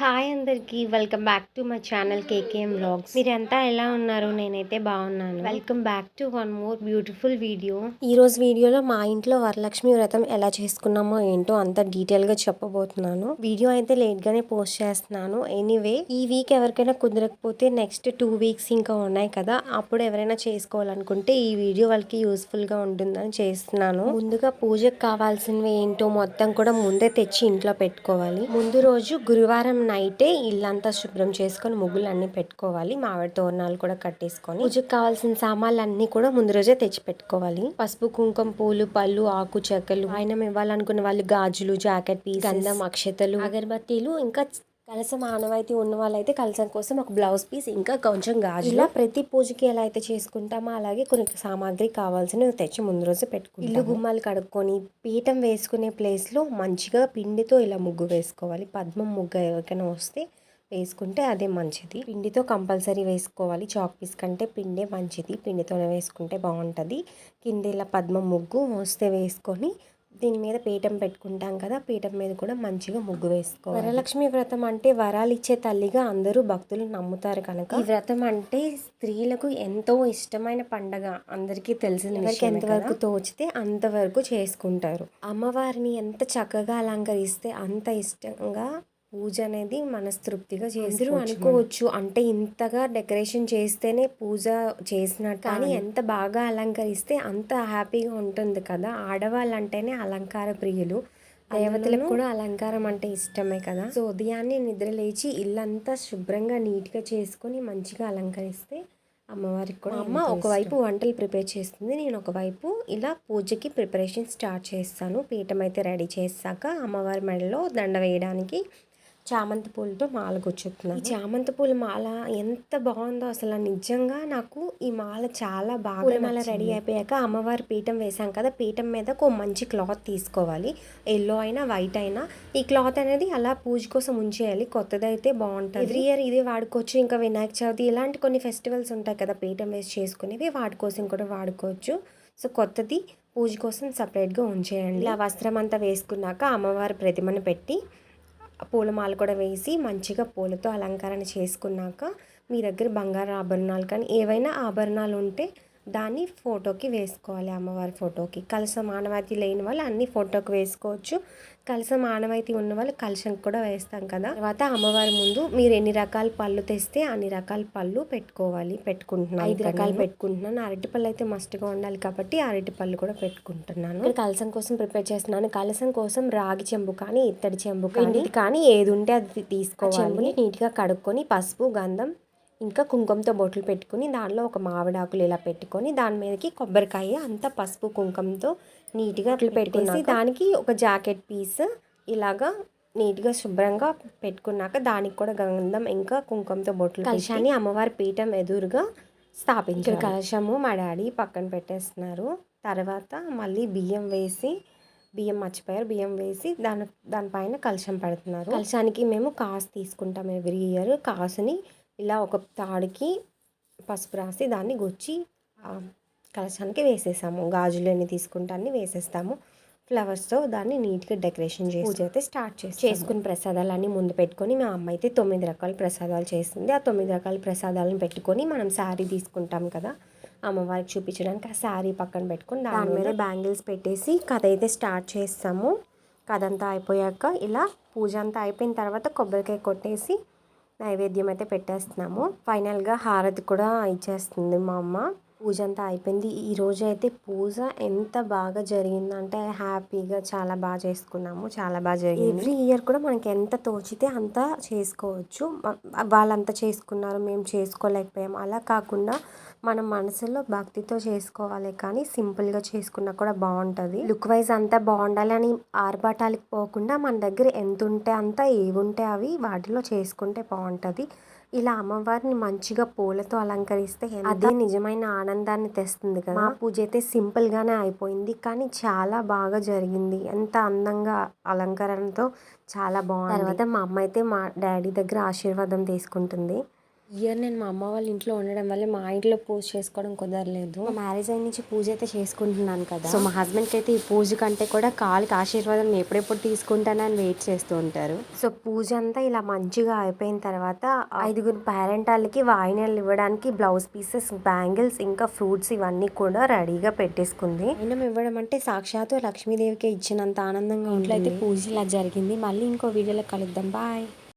Hi అందరికీ welcome back to my channel KKM vlogs. మీరంతా ఎలా ఉన్నారు? నేనైతే బాగున్నాను. Welcome back to one more beautiful video. ఈరోజు వీడియోలో మా ఇంట్లో వరలక్ష్మి వ్రతం ఎలా చేసుకున్నామో ఏంటో అంత డీటెయిల్గా చెప్పబోతున్నాను. వీడియో అయితే లేట్గానే పోస్ట్ చేస్తున్నాను. ఎనీవే ఈ వీక్ ఎవరికైనా కుదరకపోతే నెక్స్ట్ టూ వీక్స్ ఇంకా ఉన్నాయి కదా అప్పుడు ఎవరైనా చేసుకోవాలనుకుంటే ఈ వీడియో వాళ్ళకి యూస్ఫుల్గా ఉంటుందని చేస్తున్నాను. ముందుగా పూజకు కావాల్సినవి ఏంటో మొత్తం కూడా ముందే తెచ్చి ఇంట్లో పెట్టుకోవాలి. ముందు రోజు గురువారం నైటే ఇల్లంతా శుభ్రం చేసుకొని ముగ్గులు అన్ని పెట్టుకోవాలి. మామిడి తోరణాలు కూడా కట్టేసుకొని పూజకు కావాల్సిన సామాన్లు అన్ని కూడా ముందు రోజే తెచ్చి పెట్టుకోవాలి. పసుపు కుంకుమ పూలు పళ్ళు ఆకు చెక్కలు. ఆయన ఇవ్వాలనుకున్న వాళ్ళు గాజులు జాకెట్ పీస్ గంధం అక్షతలు అగరబత్తీలు ఇంకా కలసం ఆనవాయితీ ఉన్న వాళ్ళైతే కలసం కోసం ఒక బ్లౌజ్ పీస్ ఇంకా కొంచెం గాజు ఇలా ప్రతి పూజకి ఎలా అయితే చేసుకుంటామో అలాగే కొన్ని సామాగ్రి కావాల్సినవి తెచ్చి ముందు రోజు పెట్టుకుంటాం ఇల్లు గుమ్మాలు కడుక్కొని పీఠం వేసుకునే ప్లేస్లో మంచిగా పిండితో ఇలా ముగ్గు వేసుకోవాలి. పద్మం ముగ్గు ఎవరికైనా వస్తే వేసుకుంటే అదే మంచిది. పిండితో కంపల్సరీ వేసుకోవాలి. చాక్ పీస్ కంటే పిండే మంచిది. పిండితోనే వేసుకుంటే బాగుంటుంది. కింద ఇలా పద్మం ముగ్గు వస్తే వేసుకొని దీని మీద పీఠం పెట్టుకుంటాం కదా పీఠం మీద కూడా మంచిగా ముగ్గు వేసుకోవాలి. వరలక్ష్మి వ్రతం అంటే వరాలు ఇచ్చే తల్లిగా అందరూ భక్తులు నమ్ముతారు కనుక. ఈ వ్రతం అంటే స్త్రీలకు ఎంతో ఇష్టమైన పండగ అందరికీ తెలిసిన ఎంతవరకు తోచితే అంతవరకు చేసుకుంటారు. అమ్మవారిని ఎంత చక్కగా అలంకరిస్తే అంత ఇష్టంగా పూజ అనేది మనస్తృప్తిగా చేద్దరు అనుకోవచ్చు. అంటే ఇంతగా డెకరేషన్ చేస్తేనే పూజ చేసినట్టు కానీ ఎంత బాగా అలంకరిస్తే అంత హ్యాపీగా ఉంటుంది కదా. ఆడవాళ్ళు అంటేనే అలంకార ప్రియులు. దేవతలకు కూడా అలంకారం అంటే ఇష్టమే కదా. సో ఉదయాన్నే నిద్ర లేచి ఇల్లంతా శుభ్రంగా నీట్గా చేసుకొని మంచిగా అలంకరిస్తే అమ్మవారికి కూడా అమ్మ ఒకవైపు వంటలు ప్రిపేర్ చేస్తుంది నేను ఒకవైపు ఇలా పూజకి ప్రిపరేషన్ స్టార్ట్ చేస్తాను. పీఠం అయితే రెడీ చేశాక అమ్మవారి మెడలో దండ వేయడానికి చామంతి పూలతో మాల గుచ్చుతున్నాను. ఈ చామంతి పూల మాల ఎంత బాగుందో అసలు నిజంగా నాకు ఈ మాల చాలా బాగా మాల రెడీ అయిపోయాక అమ్మవారి పీఠం వేసాం కదా పీఠం మీద ఒక మంచి క్లాత్ తీసుకోవాలి. ఎల్లో అయినా వైట్ అయినా ఈ క్లాత్ అనేది అలా పూజ కోసం ఉంచేయాలి. కొత్తది అయితే బాగుంటుంది. ఎవ్రీ ఇయర్ ఇదే వాడుకోవచ్చు. ఇంకా వినాయక చవితి ఇలాంటి కొన్ని ఫెస్టివల్స్ ఉంటాయి కదా పీఠం వేసి చేసుకునేవి వాటి కోసం కూడా వాడుకోవచ్చు. సో కొత్తది పూజ కోసం సపరేట్గా ఉంచేయండి. ఇలా వస్త్రం అంతా వేసుకున్నాక అమ్మవారి ప్రతిమను పెట్టి పూలమాల కూడా వేసి మంచిగా పూలతో అలంకరణ చేసుకున్నాక మీ దగ్గర బంగారు ఆభరణాలు కానీ ఏవైనా ఆభరణాలు ఉంటే దాన్ని ఫోటోకి వేసుకోవాలి అమ్మవారి ఫోటోకి. కలసం ఆనవాయితీ లేని వాళ్ళు అన్ని ఫోటోకి వేసుకోవచ్చు. కలసం ఆనవాయితీ ఉన్న వాళ్ళు కలసం కూడా వేస్తాం కదా. తర్వాత అమ్మవారి ముందు మీరు ఎన్ని రకాల పళ్ళు తెస్తే అన్ని రకాల పళ్ళు పెట్టుకోవాలి పెట్టుకుంటున్నాను ఐదు రకాలు పెట్టుకుంటున్నాను. అరటి పళ్ళు అయితే మస్ట్గా ఉండాలి కాబట్టి అరటి పళ్ళు కూడా పెట్టుకుంటున్నాను. కలసం కోసం ప్రిపేర్ చేస్తున్నాను. కలసం కోసం రాగి చెంబు కానీ ఇత్తడి చెంబు కానీ కానీ ఏది ఉంటే అది తీసుకోవాలి చెంబుని నీట్గా కడుక్కొని పసుపు గంధం ఇంకా కుంకుమతో బొట్లు పెట్టుకుని దానిలో ఒక మామిడాకులు ఇలా పెట్టుకొని దాని మీదకి కొబ్బరికాయ అంతా పసుపు కుంకుమతో నీట్గా పెట్టేసి దానికి ఒక జాకెట్ పీస్ ఇలాగా నీట్గా శుభ్రంగా పెట్టుకున్నాక దానికి కూడా గంధం ఇంకా కుంకుమతో బొట్లు కలశాన్ని అమ్మవారి పీఠం ఎదురుగా స్థాపించారు. కలశము మా డాడీ పక్కన పెట్టేస్తున్నారు. తర్వాత మళ్ళీ బియ్యం వేసి బియ్యం మర్చిపోయారు. బియ్యం వేసి దాని దానిపైన కలశం పెడుతున్నారు. కలశానికి మేము కాసు తీసుకుంటాం ఎవ్రీ ఇయర్. కాసుని ఇలా ఒక తాడుకి పసుపు రాసి దాన్ని గుచ్చి కలశానికి వేసేసాము. గాజులు ఎన్ని తీసుకుంటే అన్ని వేసేస్తాము. ఫ్లవర్స్తో దాన్ని నీట్గా డెకరేషన్ చేసి పూజ అయితే స్టార్ట్ చేసి చేసుకుని ప్రసాదాలు అన్నీ ముందు పెట్టుకొని మా అమ్మ అయితే తొమ్మిది రకాల ప్రసాదాలు చేస్తుంది ఆ తొమ్మిది రకాల ప్రసాదాలను పెట్టుకొని మనం శారీ తీసుకుంటాం కదా అమ్మవారికి చూపించడానికి ఆ శారీ పక్కన పెట్టుకొని దాని మీద బ్యాంగిల్స్ పెట్టేసి కథ అయితే స్టార్ట్ చేస్తాము. కథ అంతా అయిపోయాక ఇలా పూజ అంతా అయిపోయిన తర్వాత కొబ్బరికాయ కొట్టేసి నైవేద్యం అయితే పెట్టేస్తున్నాము. ఫైనల్గా హారతి కూడా ఇచ్చేస్తుంది మా అమ్మ. పూజ అంతా అయిపోయింది. ఈరోజు అయితే పూజ ఎంత బాగా జరిగిందంటే హ్యాపీగా చాలా బాగా చేసుకున్నాము. చాలా బాగా జరిగింది. ఎవ్రీ ఇయర్ కూడా మనకి ఎంత తోచితే అంత చేసుకోవచ్చు. వాళ్ళంతా చేసుకున్నారు మేము చేసుకోలేకపోయాం. అలా కాకుండా మన మనసులో భక్తితో చేసుకోవాలి కానీ సింపుల్గా చేసుకున్నా కూడా బాగుంటుంది లుక్ వైజ్ అంతా బాగుండాలి అని ఆర్భాటాలకు పోకుండా మన దగ్గర ఎంత ఉంటే అంత ఏముంటే అవి వాటిలో చేసుకుంటే బాగుంటుంది ఇలా అమ్మవారిని మంచిగా పూలతో అలంకరిస్తే అదే నిజమైన ఆనందాన్ని తెస్తుంది కదా. మా పూజ అయితే సింపుల్గానే అయిపోయింది కానీ చాలా బాగా జరిగింది. ఎంత అందంగా అలంకరణతో చాలా బాగుంది. తర్వాత మా అమ్మ అయితే మా డాడీ దగ్గర ఆశీర్వాదం తీసుకుంటుంది. ఇయర్ నేను మా అమ్మ వాళ్ళ ఇంట్లో ఉండడం వల్ల మా ఇంట్లో పూజ చేసుకోవడం కుదరలేదు. మ్యారేజ్ అయిన నుంచి పూజ అయితే చేసుకుంటున్నాను కదా. సో మా హస్బెండ్కి అయితే ఈ పూజ కంటే కూడా కాలికి ఆశీర్వాదం ఎప్పుడెప్పుడు తీసుకుంటానని వెయిట్ చేస్తూ ఉంటారు. సో పూజ అంతా ఇలా మంచిగా అయిపోయిన తర్వాత ఐదుగురు పేరెంట్ వాళ్ళకి వాయినాలు ఇవ్వడానికి బ్లౌజ్ పీసెస్ బ్యాంగిల్స్ ఇంకా ఫ్రూట్స్ ఇవన్నీ కూడా రెడీగా పెట్టేసుకుంది. అయినా ఇవ్వడం అంటే సాక్షాత్తు లక్ష్మీదేవికి ఇచ్చినంత ఆనందంగా ఇంట్లో అయితే పూజ ఇలా జరిగింది. మళ్ళీ ఇంకో వీడియోలో కలుద్దాం. బాయ్.